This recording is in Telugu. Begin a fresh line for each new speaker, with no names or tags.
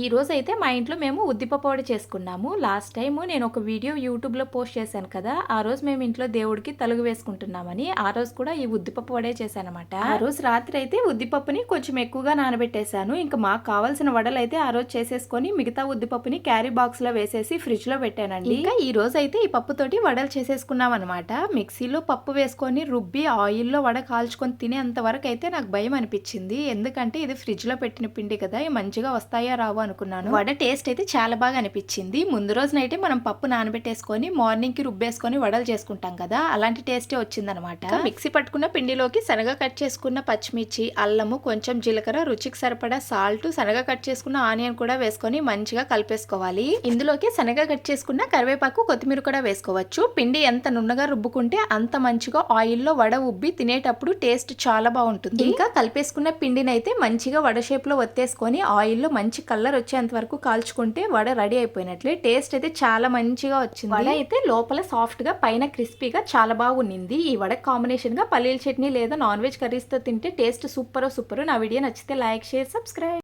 ఈ రోజు అయితే మా ఇంట్లో మేము ఉద్దిపప్పు వడ చేసుకున్నాము. లాస్ట్ టైం నేను ఒక వీడియో యూట్యూబ్లో పోస్ట్ చేశాను కదా ఆ రోజు మేము ఇంట్లో దేవుడికి తలుగు వేసుకుంటున్నామని ఆ రోజు కూడా ఈ ఉద్దిపప్పు వడే చేశానమాట. ఆ రోజు రాత్రి అయితే ఉద్దిపప్పుని కొంచెం ఎక్కువగా నానబెట్టేశాను. ఇంకా మాకు కావాల్సిన వడలు అయితే ఆ రోజు చేసేసుకొని మిగతా ఉద్దిపప్పుని క్యారీ బాక్స్లో వేసేసి ఫ్రిడ్జ్లో పెట్టానండి. ఇంకా ఈ రోజు అయితే ఈ పప్పుతోటి వడలు చేసేసుకున్నాం అనమాట మిక్సీలో పప్పు వేసుకొని రుబ్బి ఆయిల్లో వడ కాల్చుకొని తినేంత వరకు అయితే నాకు భయం అనిపించింది. ఎందుకంటే ఇది ఫ్రిడ్జ్లో పెట్టిన పిండి కదా మంచిగా వస్తాయా రావు అనుకున్నాను. వడ టేస్ట్ అయితే చాలా బాగా అనిపించింది. ముందు రోజునైతే మనం పప్పు నానబెట్టేసుకొని మార్నింగ్కి రుబ్బేసుకొని వడలు చేసుకుంటాం కదా అలాంటి టేస్టే వచ్చిందనమాట మిక్సీ పట్టుకున్న పిండిలోకి శనగ కట్ చేసుకున్న పచ్చిమిర్చి అల్లము కొంచెం జీలకర్ర రుచికి సరిపడా సాల్ట్ శనగ కట్ చేసుకున్న ఆనియన్ కూడా వేసుకొని మంచిగా కలిపేసుకోవాలి. ఇందులోకి శనగ కట్ చేసుకున్న కరివేపాకు కొత్తిమీర కూడా వేసుకోవచ్చు. పిండి ఎంత నున్నగా రుబ్బుకుంటే అంత మంచిగా ఆయిల్లో వడ ఉబ్బి తినేటప్పుడు టేస్ట్ చాలా బాగుంటుంది. ఇంకా కలిపేసుకున్న పిండిని అయితే మంచిగా వడ షేప్లో ఒత్తేసుకొని ఆయిల్లో మంచి కలర్ వచ్చేంత వరకు కాల్చుకుంటే వడ రెడీ అయిపోయినట్లే. టేస్ట్ అయితే చాలా మంచిగా వచ్చింది. వడ అయితే లోపల సాఫ్ట్గా పైన క్రిస్పీగా చాలా బాగుంది ఈ వడ కాంబినేషన్గా పల్లీల చట్నీ లేదా నాన్ వెజ్ కర్రీస్తో తింటే టేస్ట్ సూపర్ సూపర్ నా వీడియో నచ్చితే లైక్ షేర్ సబ్స్క్రైబ్